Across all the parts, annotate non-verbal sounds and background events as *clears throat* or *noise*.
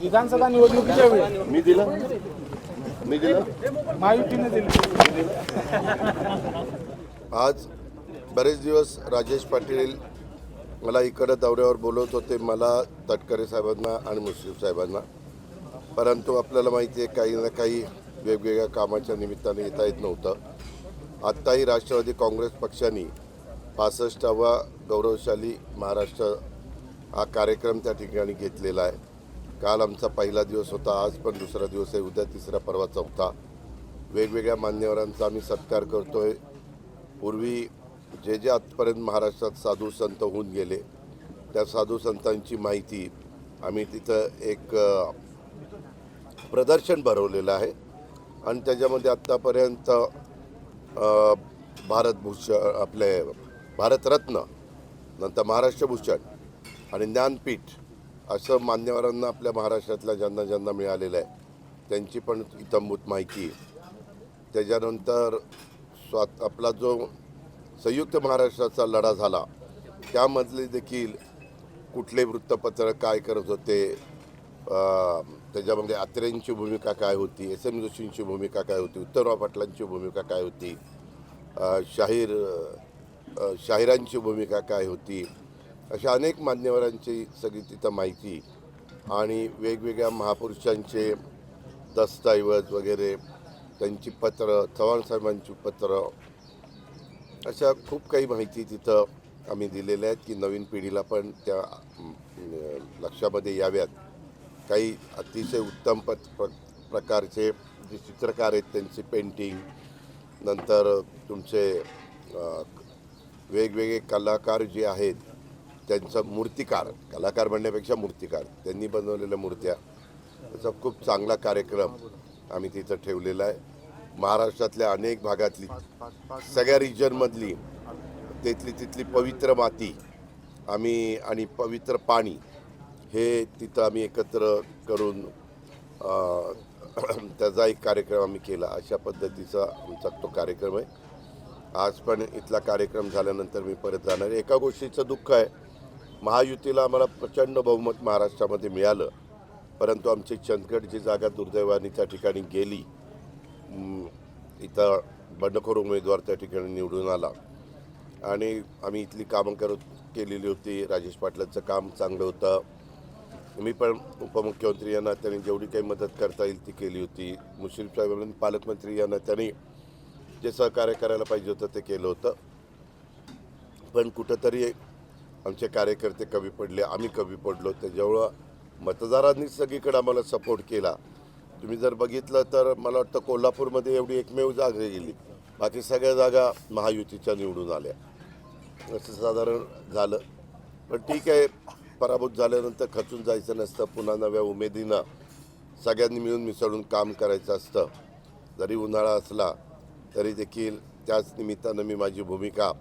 विधानसभा निवडणुकीच्या वेळी. मी दिलं? मी दिलं? महायुतीने दिली. आज बरेच दिवस राजेश पाटील मला इकडं दौऱ्यावर बोलवत होते मला तटकरे साहेबांना आणि मुश्रीफ साहेबांना. परंतु आपल्याला माहिती आहे काही ना काही वेगवेगळ्या कामाच्या निमित्ताने येता येत नव्हतं. आत्ताही राष्ट्रवादी काँग्रेस पक्षाने पासष्टावा गौरवशाली महाराष्ट्र हा कार्यक्रम त्या ठिकाणी घेतलेला आहे. काल आमचा पहिला दिवस होता आज पण दुसरा दिवस आहे उद्या तिसरा परवा चौथा. वेगवेगळ्या मान्यवरांचा आम्ही सत्कार करतो आहे पूर्वी जे जे आजपर्यंत महाराष्ट्रात साधू संत होऊन गेले त्या साधू संतांची माहिती आम्ही तिथं एक प्रदर्शन भरवलेलं आहे. आणि त्याच्यामध्ये आत्तापर्यंत भारतभूषण आपले भारतरत्न नंतर महाराष्ट्रभूषण आणि ज्ञानपीठ असं मान्यवरांना आपल्या महाराष्ट्रातल्या ज्यांना ज्यांना मिळालेलं आहे त्यांची पण इतंभूत माहिती त्याच्यानंतर स्वा आपला जो संयुक्त महाराष्ट्राचा लढा झाला त्यामधले देखील कुठले वृत्तपत्र काय करत होते त्याच्यामध्ये आत्रेंची भूमिका काय होती एस एम जोशींची भूमिका काय होती उत्तरराव पाटलांची भूमिका काय होती शाहीर शाहिरांची भूमिका काय होती अशा अनेक मान्यवरांची सगळी तिथं माहिती. आणि वेगवेगळ्या महापुरुषांचे दस्तऐवज वगैरे त्यांची पत्रं चव्हाण साहेबांची पत्रं अशा खूप काही माहिती तिथं आम्ही दिलेल्या आहेत की नवीन पिढीला पण त्या लक्षामध्ये याव्यात. काही अतिशय उत्तम प प्र- प्रकारचे जे चित्रकार आहेत त्यांची पेंटिंग नंतर तुमचे वेगवेगळे कलाकार जे आहेत त्यांचा मूर्तिकार कलाकार म्हणण्यापेक्षा मूर्तिकार. त्यांनी बनवलेल्या मूर्त्या. त्याचा खूप चांगला कार्यक्रम आम्ही तिथं ठेवलेला आहे. महाराष्ट्रातल्या अनेक भागातली सगळ्या रिजनमधली तिथली तिथली पवित्र माती आम्ही आणि पवित्र पाणी हे तिथं आम्ही एकत्र करून *clears throat* त्याचा एक कार्यक्रम आम्ही केला. अशा पद्धतीचा आमचा तो कार्यक्रम आहे. आज पण इथला कार्यक्रम झाल्यानंतर मी परत जाणार एका गोष्टीचं दुःख आहे. महायुतीला आम्हाला प्रचंड बहुमत महाराष्ट्रामध्ये मिळालं. परंतु आमची चंदगडची जागा दुर्दैवानी त्या ठिकाणी गेली. इथं बंडखोर उमेदवार त्या ठिकाणी निवडून आला. आणि आम्ही इथली कामं करत केलेली होती. राजेश पाटलांचं काम चांगलं होतं. मी पण उपमुख्यमंत्री यांना त्यांनी जेवढी काही मदत करता येईल ती केली होती. मुश्रीफ साहेबांनी पालकमंत्री यांना त्यांनी जे सहकार्य करायला पाहिजे होतं ते केलं होतं. पण कुठंतरी आमचे कार्यकर्ते कमी पडले आम्ही कमी पडलो. त्याच्यामुळं मतदारांनी सगळीकडे आम्हाला सपोर्ट केला. तुम्ही जर बघितलं तर मला वाटतं कोल्हापूरमध्ये एवढी एकमेव जागा गेली. बाकी सगळ्या जागा महायुतीच्या निवडून आल्या. असं साधारण झालं. पण ठीक आहे पराभूत झाल्यानंतर खचून जायचं नसतं. पुन्हा नव्या उमेदीनं सगळ्यांनी मिळून मिसळून काम करायचं असतं. जरी उन्हाळा असला तरी देखील त्याच निमित्तानं मी माझी भूमिका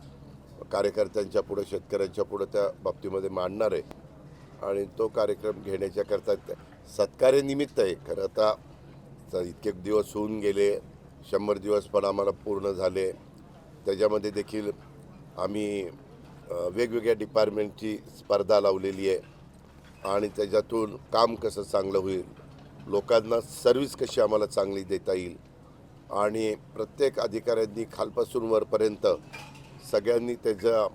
कार्यकर्त्यांच्या पुढं शेतकऱ्यांच्या पुढं त्या बाबतीमध्ये मांडणार आहे. आणि तो कार्यक्रम घेण्याच्याकरता करता सत्कार्यनिमित्त आहे. खरं आता इतके दिवस होऊन गेले शंभर दिवस पण आम्हाला पूर्ण झाले. त्याच्यामध्ये देखील आम्ही वेगवेगळ्या डिपार्टमेंटची स्पर्धा लावलेली आहे. आणि त्याच्यातून काम कसं चांगलं होईल लोकांना सर्व्हिस कशी आम्हाला चांगली देता येईल आणि प्रत्येक अधिकाऱ्यांनी खालपासून वरपर्यंत सगळ्यांनी त्याचा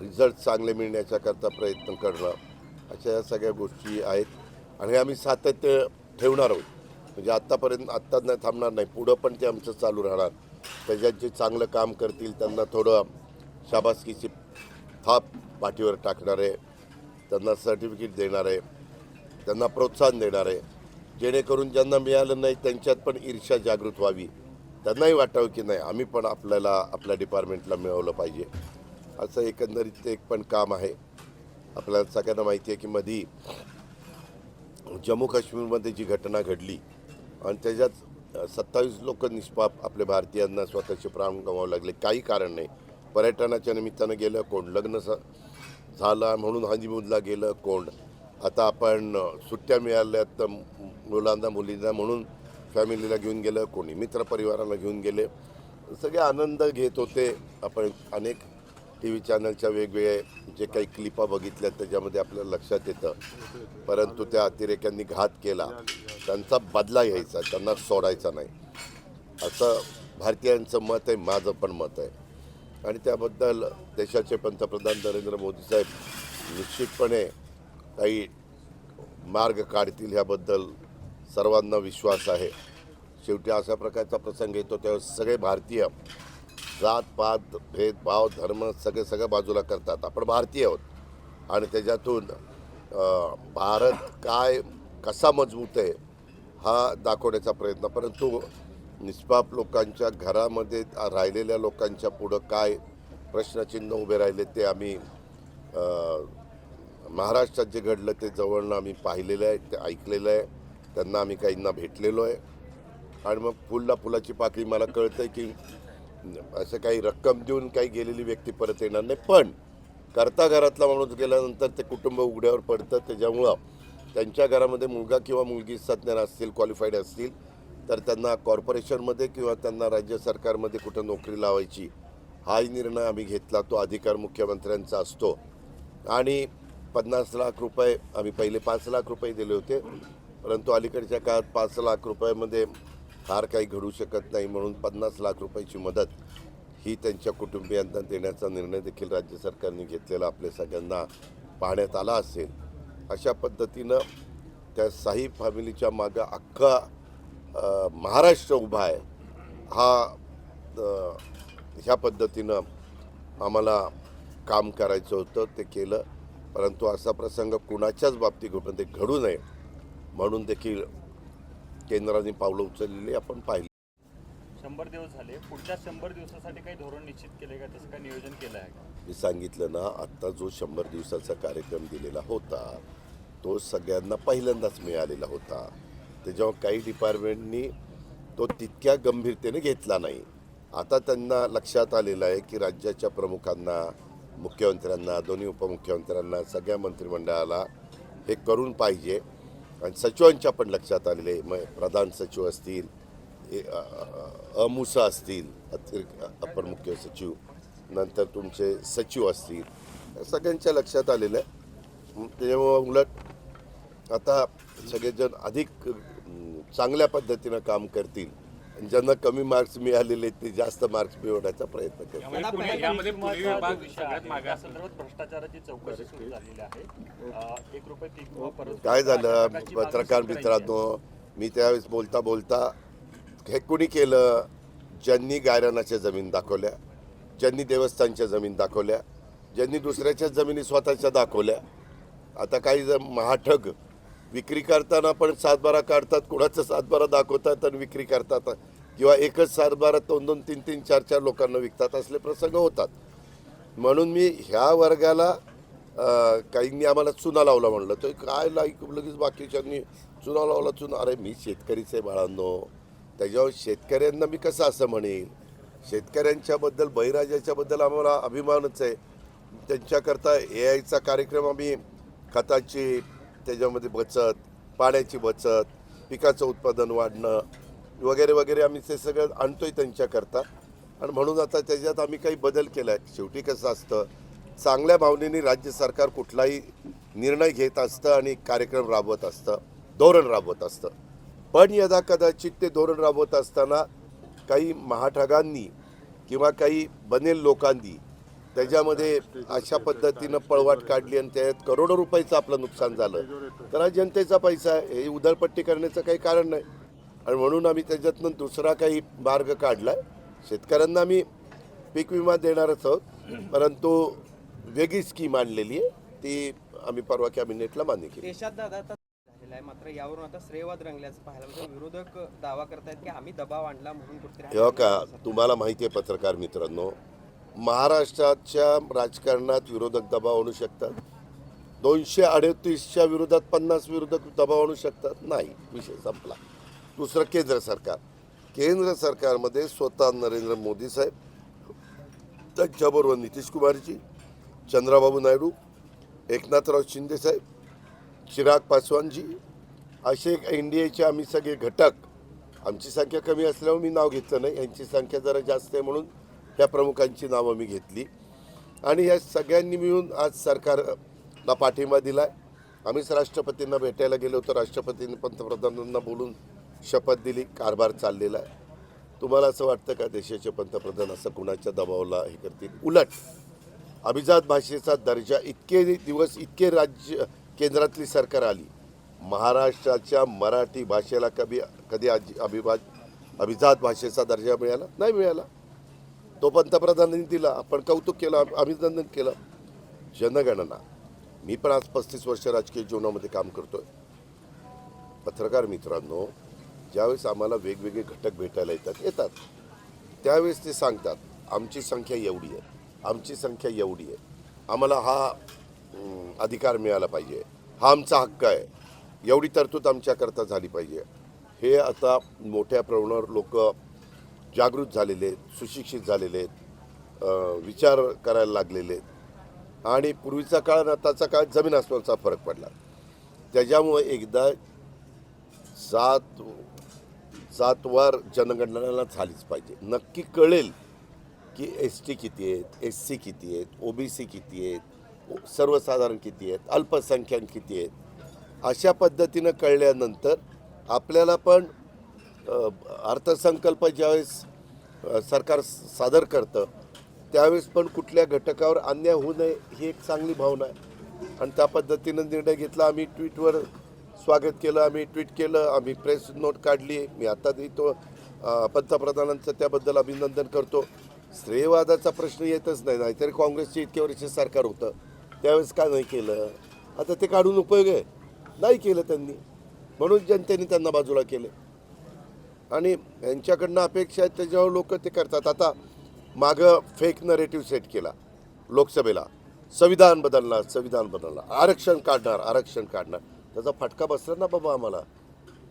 रिझल्ट चांगले मिळण्याच्याकरता प्रयत्न करणं अशा या सगळ्या गोष्टी आहेत. आणि आम्ही सातत्य ठेवणार आहोत. म्हणजे आत्तापर्यंत आत्ताच नाही थांबणार नाही. पुढं पण ते आमचं चालू राहणार. त्याच्यात जे चांगलं काम करतील त्यांना थोडं शाबासकीची थाप पाठीवर टाकणार आहे. त्यांना सर्टिफिकेट देणार आहे. त्यांना प्रोत्साहन देणार आहे. जेणेकरून ज्यांना मिळालं नाही त्यांच्यात पण ईर्ष्या जागृत व्हावी. त्यांनाही वाटावं की नाही आम्ही पण आपल्याला आपल्या डिपार्टमेंटला मिळवलं पाहिजे. असं एकंदरीत एक पण काम आहे. आपल्याला सगळ्यांना माहिती आहे की मधी जम्मू काश्मीरमध्ये जी घटना घडली आणि त्याच्यात सत्तावीस लोक निष्पाप आपल्या भारतीयांना स्वतःचे प्राण गमावं लागले काही कारण नाही. पर्यटनाच्या निमित्तानं गेलं कोण लग्न स झालं म्हणून हनीमूनला गेलं कोण. आता आपण सुट्ट्या मिळाल्यात तर मुलांना मुलींना म्हणून फॅमिलीला घेऊन गेलं कोणी मित्रपरिवाराला घेऊन गेले. सगळे आनंद घेत होते. आपण अनेक टी व्ही चॅनलच्या वेगवेगळे जे काही क्लिपा बघितल्या त्याच्यामध्ये आपल्याला लक्षात येतं. परंतु त्या अतिरेक्यांनी घात केला. त्यांचा बदला घ्यायचा त्यांना सोडायचा नाही. असं भारतीयांचं मत आहे माझं पण मत आहे. आणि त्याबद्दल देशाचे पंतप्रधान नरेंद्र मोदी साहेब निश्चितपणे काही मार्ग काढतील ह्याबद्दल सर्वांना विश्वास आहे. शेवटी अशा प्रकारचा प्रसंग येतो तेव्हा सगळे भारतीय जात पात भेदभाव धर्म सगळे सगळ्या बाजूला करतात. आपण भारतीय आहोत. आणि त्याच्यातून भारत काय कसा मजबूत आहे हा दाखवण्याचा प्रयत्न. परंतु निष्पाप लोकांच्या घरामध्ये राहिलेल्या लोकांच्या पुढं काय प्रश्नचिन्ह उभे राहिले ते आम्ही महाराष्ट्रात जे घडलं ते जवळनं आम्ही पाहिलेलं आहे ते ऐकलेलं आहे. त्यांना आम्ही काहींना भेटलेलो आहे. आणि मग फुलला फुलाची पाकळी मला कळतं आहे की असं काही रक्कम देऊन काही गेलेली व्यक्ती परत येणार नाही. पण करता घरातला माणूस गेल्यानंतर ते कुटुंब उघड्यावर पडतं. त्याच्यामुळं त्यांच्या घरामध्ये मुलगा किंवा मुलगी सज्ञान असतील क्वालिफाईड असतील तर त्यांना कॉर्पोरेशनमध्ये किंवा त्यांना राज्य सरकारमध्ये कुठं नोकरी लावायची हाही निर्णय आम्ही घेतला. तो अधिकार मुख्यमंत्र्यांचा असतो. आणि पन्नास लाख रुपये आम्ही पहिले पाच लाख रुपये दिले होते. परंतु अलीकडच्या काळात पाच लाख रुपयामध्ये फार काही घडू शकत नाही म्हणून पन्नास लाख रुपयाची मदत ही त्यांच्या कुटुंबियांना देण्याचा निर्णय देखील राज्य सरकारने घेतलेला आपल्या सगळ्यांना पाहण्यात आला असेल. अशा पद्धतीनं त्या साई फॅमिलीच्या मागं अख्खा महाराष्ट्र उभा आहे. हा ह्या पद्धतीनं आम्हाला काम करायचं होतं ते केलं. परंतु असा प्रसंग कुणाच्याच बाबतीत घडून ते घडू नये. म्हणून देखील केंद्राने पावलं उचललेली आपण पाहिली. शंभर दिवस झाले. पुढच्या शंभर दिवसासाठी काही धोरण निश्चित केले का? तसं काही नियोजन केलं आहे का? मी सांगितलं ना आत्ता जो शंभर दिवसाचा कार्यक्रम दिलेला होता तो सगळ्यांना पहिल्यांदाच मिळालेला होता. त्याच्यावर काही डिपार्टमेंटनी तो तितक्या गंभीरतेने घेतला नाही. आता त्यांना लक्षात आलेलं आहे की राज्याच्या प्रमुखांना मुख्यमंत्र्यांना दोन्ही उपमुख्यमंत्र्यांना सगळ्या मंत्रिमंडळाला हे करून पाहिजे. आणि सचिवांच्या पण लक्षात आलेले आहे. मग प्रधान सचिव असतील अमुसा असतील अतिरिक्त अपर मुख्य सचिव नंतर तुमचे सचिव असतील सगळ्यांच्या लक्षात आलेलं आहे मग त्याच्यामुळं उलट आता सगळेजण अधिक चांगल्या पद्धतीनं काम करतील आणि ज्यांना कमी मार्क्स मिळालेले आहेत ते जास्त मार्क्स मिळवण्याचा प्रयत्न करतील यामध्ये पुणे- यामध्ये पुणे विभाग सगळ्यात मागे या संदर्भात भ्रष्टाचाराची चौकशी सुरू झालेली आहे. अं, एक रुपये पीक विमा परत काय झालं? अशा प्रकारची मागणी पत्रकार सुरू करायची आहे. मित्रांनो मी त्यावेळेस बोलता बोलता हे कुणी केलं? ज्यांनी गायरानाच्या जमीन दाखवल्या ज्यांनी देवस्थानच्या जमीन दाखवल्या ज्यांनी दुसऱ्याच्या जमिनी स्वतःच्या दाखवल्या. आता काही जण महाठग विक्री करताना पण सातबारा काढतात कुणाचं सातबारा दाखवतात आणि विक्री करतात. किंवा एकच सातबारा दोन दोन तीन तीन चार चार लोकांना विकतात असले प्रसंग होतात. म्हणून मी ह्या वर्गाला काहींनी आम्हाला चुना लावला म्हणलं. तर काय लाईक लगेच बाकीच्यांनी चुना लावला चुना. अरे मी शेतकरीच आहे बाळांनो. त्याच्यावर शेतकऱ्यांना मी कसं असं म्हणेन? शेतकऱ्यांच्याबद्दल बहिराजाच्याबद्दल आम्हाला अभिमानच आहे. त्यांच्याकरता ए आयचा कार्यक्रम आम्ही खताची त्याच्यामध्ये बचत पाण्याची बचत पिकाचं उत्पादन वाढणं वगैरे वगैरे आम्ही ते सगळं आणतोय त्यांच्याकरता. आणि म्हणून आता त्याच्यात आम्ही काही बदल केला आहे शेवटी कसं असतं चांगल्या भावनेने राज्य सरकार कुठलाही निर्णय घेत असतं आणि कार्यक्रम राबवत असतं धोरण राबवत असतं. पण यदा कदाचित ते धोरण राबवत असताना काही महाठगांनी किंवा काही बनेल लोकांनी त्याच्यामध्ये अशा पद्धतीनं पळवाट काढली आणि त्यात करोडो रुपयाचं आपलं नुकसान झालं. तर हा जनतेचा पैसा आहे. हे उधळपट्टी करण्याचं काही कारण नाही. आणि म्हणून आम्ही त्याच्यातनं दुसरा काही मार्ग काढला शेतकऱ्यांना आम्ही पीक विमा देणारच आहोत. परंतु वेगळी स्कीम आणलेली आहे. ती आम्ही परवा कॅबिनेटला मान्य केली. देशात दादा आता झालेला आहे. मात्र यावरून आता श्रेयवाद रंगल्याचं पाहायला विरोधक दावा करतायत की आम्ही दबाव आणला म्हणून कुठेतरी हे का? तुम्हाला माहिती आहे पत्रकार मित्रांनो महाराष्ट्राच्या राजकारणात विरोधक दबाव आणू शकतात? दोनशे अडतीसच्या विरोधात पन्नास विरोधक दबाव आणू शकतात? नाही विषय संपला. दुसरं केंद्र सरकार. केंद्र सरकारमध्ये स्वतः नरेंद्र मोदी साहेब त्यांच्याबरोबर नितीश कुमारजी चंद्राबाबू नायडू एकनाथराव शिंदे साहेब चिराग पासवानजी असे एन डी एचे आम्ही सगळे घटक. आमची संख्या कमी असल्यामुळे मी नाव घेतलं नाही. यांची संख्या जरा जास्त आहे म्हणून ह्या प्रमुखांची नावं मी घेतली. आणि या सगळ्यांनी मिळून आज सरकारला पाठिंबा दिला आहे आम्हीच राष्ट्रपतींना भेटायला गेलो होतो. राष्ट्रपतींनी पंतप्रधानांना बोलून शपथ दिली. कारभार चाललेला आहे. तुम्हाला असं वाटतं का देशाचे पंतप्रधान असं कुणाच्या दबावाला हे करतील? उलट अभिजात भाषेचा दर्जा इतके दिवस इतके राज्य केंद्रातली सरकार आली. महाराष्ट्राच्या मराठी भाषेला कधी कधी अजि- अभिभा अभिजात भाषेचा दर्जा मिळाला? नाही मिळाला. तो पंतप्रधानांनी दिला आपण कौतुक केलं अभिनंदन केलं. जनगणना. मी पण आज पस्तीस वर्ष राजकीय जीवनामध्ये काम करतोय. पत्रकार मित्रांनो ज्यावेळेस आम्हाला वेगवेगळे घटक भेटायला येतात येतात. त्यावेळेस ते सांगतात आमची संख्या एवढी आहे. आमची संख्या एवढी आहे. आम्हाला हा अधिकार मिळाला पाहिजे. हा आमचा हक्क आहे. एवढी तरतूद आमच्याकरता झाली पाहिजे. हे आता मोठ्या प्रमाणावर लोक जागृत झालेले आहेत सुशिक्षित झालेले आहेत विचार करायला लागलेले आहेत. आणि पूर्वीचा काळ आणि आताचा काळ जमीन आसमानचा फरक पडला. त्याच्यामुळे एकदा जात जातवार जनगणना झालीच पाहिजे. नक्की कळेल की एस टी किती आहेत एस सी किती आहेत ओ बी सी किती आहेत सर्वसाधारण किती आहेत अल्पसंख्याक किती आहेत अशा पद्धतीनं कळल्यानंतर आपल्याला पण अर्थसंकल्प ज्यावेळेस सरकार सादर करतं त्यावेळेस पण कुठल्या घटकावर अन्याय होऊ नये ही एक चांगली भावना आहे. आणि त्या पद्धतीनं निर्णय घेतला आम्ही ट्विटवर स्वागत केलं आम्ही ट्विट केलं आम्ही प्रेस नोट काढली मी आता देतो. पंतप्रधानांचं त्याबद्दल अभिनंदन करतो. श्रेयवादाचा प्रश्न येतच नाही नाहीतरी काँग्रेसचे इतके वर्ष सरकार होतं. त्यावेळेस का नाही केलं? आता ते काढून उपयोग आहे. नाही केलं त्यांनी. म्हणून जनतेने त्यांना बाजूला केलं आणि यांच्याकडनं अपेक्षा आहेत त्याच्यावर लोक ते करतात. आता मागं फेक नरेटिव्ह सेट केला लोकसभेला. संविधान बदलणार संविधान बदलणार. आरक्षण काढणार आरक्षण काढणार. त्याचा फटका बसला ना बाबा आम्हाला.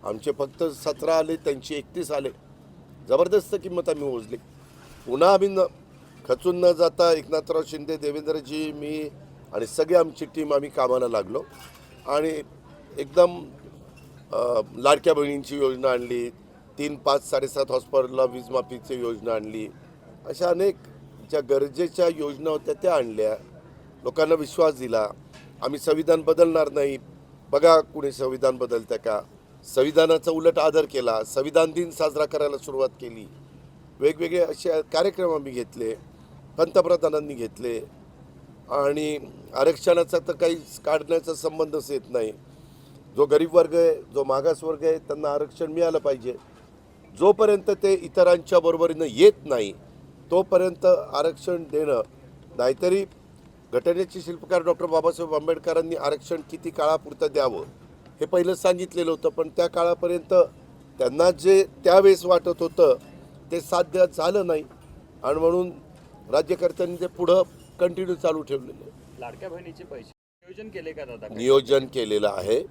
आमचे फक्त सतरा आले त्यांचे एकतीस आले. जबरदस्त किंमत आम्ही मोजली. पुन्हा आम्ही न खचून न जाता एकनाथराव शिंदे देवेंद्रजी मी आणि सगळी आमची टीम आम्ही कामाला लागलो. आणि एकदम लाडक्या बहिणींची योजना आणली तीन पाच साडेसात हॉस्पिटलला वीजमाफीची योजना आणली. अशा अनेक ज्या गरजेच्या योजना होत्या त्या आणल्या. लोकांना विश्वास दिला. आम्ही संविधान बदलणार नाही. बघा कुणी संविधान बदलतं का? संविधानाचा उलट आदर केला. संविधान दिन साजरा करायला सुरुवात केली. वेगवेगळे असे कार्यक्रम आम्ही घेतले. पंतप्रधानांनी घेतले. आणि आरक्षणाचा तर काही काढण्याचा संबंधच येत नाही. जो गरीब वर्ग आहे जो मागास वर्ग आहे त्यांना आरक्षण मिळालं पाहिजे. जोपर्यंत ते इतरांच्या बरोबरीनं येत नाही तोपर्यंत आरक्षण देणं. नाहीतरी घटनेचे शिल्पकार डॉक्टर बाबासाहेब आंबेडकरांनी आरक्षण किती काळापुरतं द्यावं हे पहिलं सांगितलेलं होतं पण त्या काळापर्यंत त्यांना जे त्यावेळेस वाटत होतं ते साध्य झालं नाही. आणि म्हणून राज्यकर्त्यांनी ते पुढं कंटिन्यू चालू ठेवलेलं आहे. लाडक्या बहिणीचे पैसे नियोजन केले का दादा? नियोजन केलेलं आहे.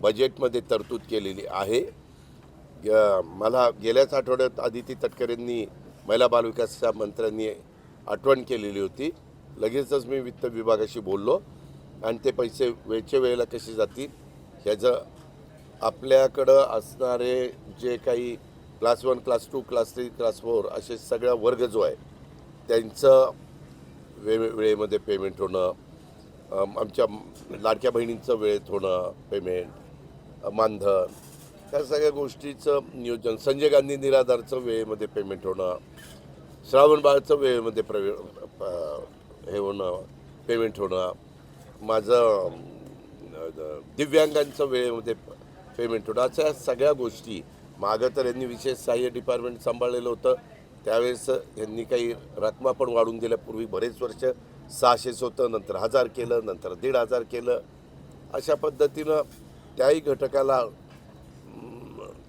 बजेटमध्ये तरतूद केलेली आहे. मला गेल्याच आठवड्यात आदिती तटकरेंनी महिला बालविकासच्या मंत्र्यांनी आठवण केलेली होती. लगेचच मी वित्त विभागाशी बोललो आणि ते पैसे वेळच्या वेळेला कसे जातील ह्याचं आपल्याकडं असणारे जे काही class one class two class three class four असे सगळा वर्ग जो आहे त्यांचं वे वेळेमध्ये पेमेंट होणं आमच्या लाडक्या बहिणींचं वेळेत होणं पेमेंट मानधन त्या सगळ्या गोष्टीचं नियोजन संजय गांधी निराधारचं वेळेमध्ये पेमेंट होणं श्रावण बाळचं वेळेमध्ये प्रवे हे होणं पेमेंट होणं माझं दिव्यांगांचं वेळेमध्ये पेमेंट होणं अशा सगळ्या गोष्टी. मागं तर यांनी विशेष सहाय्य डिपार्टमेंट सांभाळलेलं होतं. त्यावेळेस यांनी काही रकमा पण वाढून दिल्या पूर्वी बरेच वर्ष सहाशेच होतं नंतर हजार केलं नंतर दीड हजार केलं. अशा पद्धतीनं त्याही घटकाला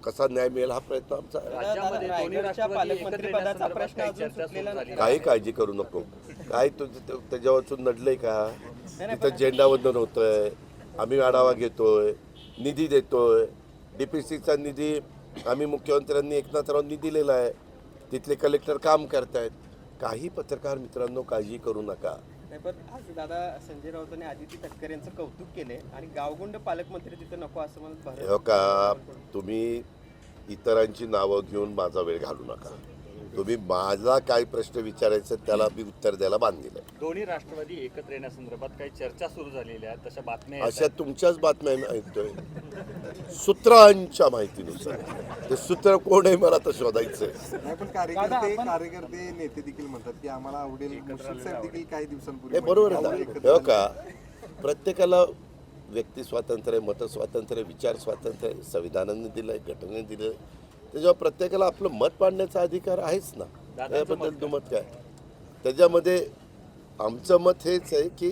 कसा न्याय मिळेल हा प्रयत्न आमचा आहे. पालकमंत्रीपदाचा प्रश्न काही अजून सुटलेला काळजी करू नको. काय तुझं ते- त्याच्यावरचून नडलंय का? तिथं झेंडावंदन होतंय. आम्ही आढावा घेतोय. निधी देतोय. डी पी सीचा निधी आम्ही मुख्यमंत्र्यांनी एकनाथरावांनी दिलेला आहे. तिथले कलेक्टर काम करतायत. काही पत्रकार मित्रांनो काळजी करू नका. नाही पण आज दादा संजय राऊतांनी आदिती तटकरे यांचं कौतुक केले आणि गावगुंड पालकमंत्री तिथे नको असं म्हणत हो का तुम्ही इतरांची नावं घेऊन माझा वेळ घालू नका. तुम्ही मला काय प्रश्न विचारायचे त्याला मी उत्तर द्यायला बांधलेलं आहे. दोन्ही राष्ट्रवादी एकत्र येण्यासंदर्भात काही चर्चा सुरू झालेल्या आहेत तशा बातम्या अशा तुमच्याच बातम्या मी ऐकतोय सूत्रांच्या माहितीनुसार. ते सूत्र कोण आहे मला तर शोधायचंय. नाही पण कार्यकर्ते कार्यकर्ते नेते देखील म्हणतात की आम्हाला आवडेल मुश्रीफ साहेब देखील काही दिवसांपूर्वी हे बरोबर आहे हो का? प्रत्येकाला व्यक्ती स्वातंत्र्य आहे मत स्वातंत्र्य आहे, विचार स्वातंत्र्य आहे, संविधानाने दिलं आहे घटनेने दिलं आहे त्याच्यावर प्रत्येकाला आपलं मत मांडण्याचा अधिकार आहेच ना. त्याबद्दल दुमत काय? त्याच्यामध्ये आमचं मत हेच आहे की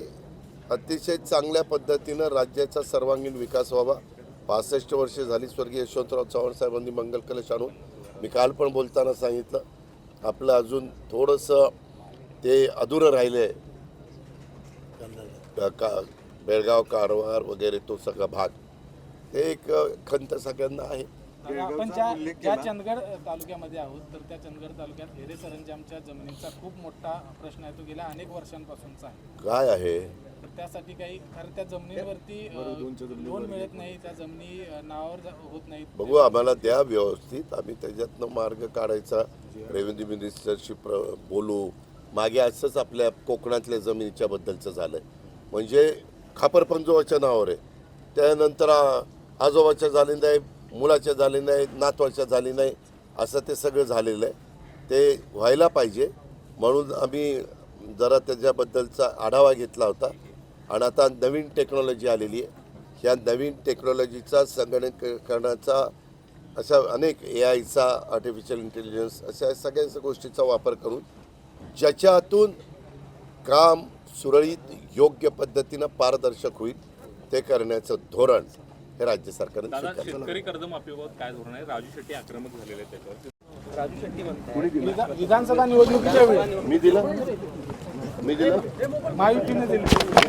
अतिशय चांगल्या पद्धतीनं राज्याचा सर्वांगीण विकास व्हावा. पासष्ट वर्षे झाली स्वर्गीय यशवंतराव चव्हाण साहेबांनी मंगल कलश आणून मी काल पण बोलताना सांगितलं आपलं अजून थोडंसं ते अधुरं राहिलं आहे का बेळगाव कारवार वगैरे तो सगळा भाग. ते एक खंत सगळ्यांना आहे. आपण ज्या ज्या. चंदगड तालुक्यामध्ये आहोत तर त्या चंदगड तालुक्यात हेरे सरंजामच्या जमिनीचा खूप मोठा प्रश्न आहे. तो गेल्या अनेक वर्षांपासूनचा आहे. काय आहे? तर त्यासाठी काही कारण त्या जमिनीवरती लोन मिळत नाही त्या जमिनी नावावर होत नाहीत. बघू आम्हाला द्या व्यवस्थित आम्ही त्याच्यातनं मार्ग काढायचा. रेव्हेन्यू मिनिस्टरशी प्र बोलू. मागे असंच आपल्या कोकणातल्या जमिनीच्या बद्दलचं झालं म्हणजे खापर पंजोबाच्या नावावर आहे. त्यानंतर आजोबाच्या झाले नाही मुलाच्या झाले नाही नातवाच्या झाली नाही असं ते सगळं झालेलं आहे. ते व्हायला पाहिजे. म्हणून आम्ही जरा त्याच्याबद्दलचा आढावा घेतला होता. आणि आता नवीन टेक्नॉलॉजी आलेली आहे. ह्या नवीन टेक्नॉलॉजीचा संगणकीकरणाचा अशा अनेक ए आयचा आर्टिफिशियल इंटेलिजन्स अशा सगळ्या गोष्टीचा वापर करून ज्याच्यातून काम सुरळीत योग्य पद्धतीनं पारदर्शक होईल ते करण्याचं धोरण हे राज्य सरकारने शेतकरी कर्जमाफीबाबत काय धोरण आहे? राजू शेट्टी आक्रमक झालेले आहेत त्याच्यावर राजू शेट्टी विधानसभा निवडणुकीच्या वेळी. मी दिलं? मी दिलं? महायुतीने दिली.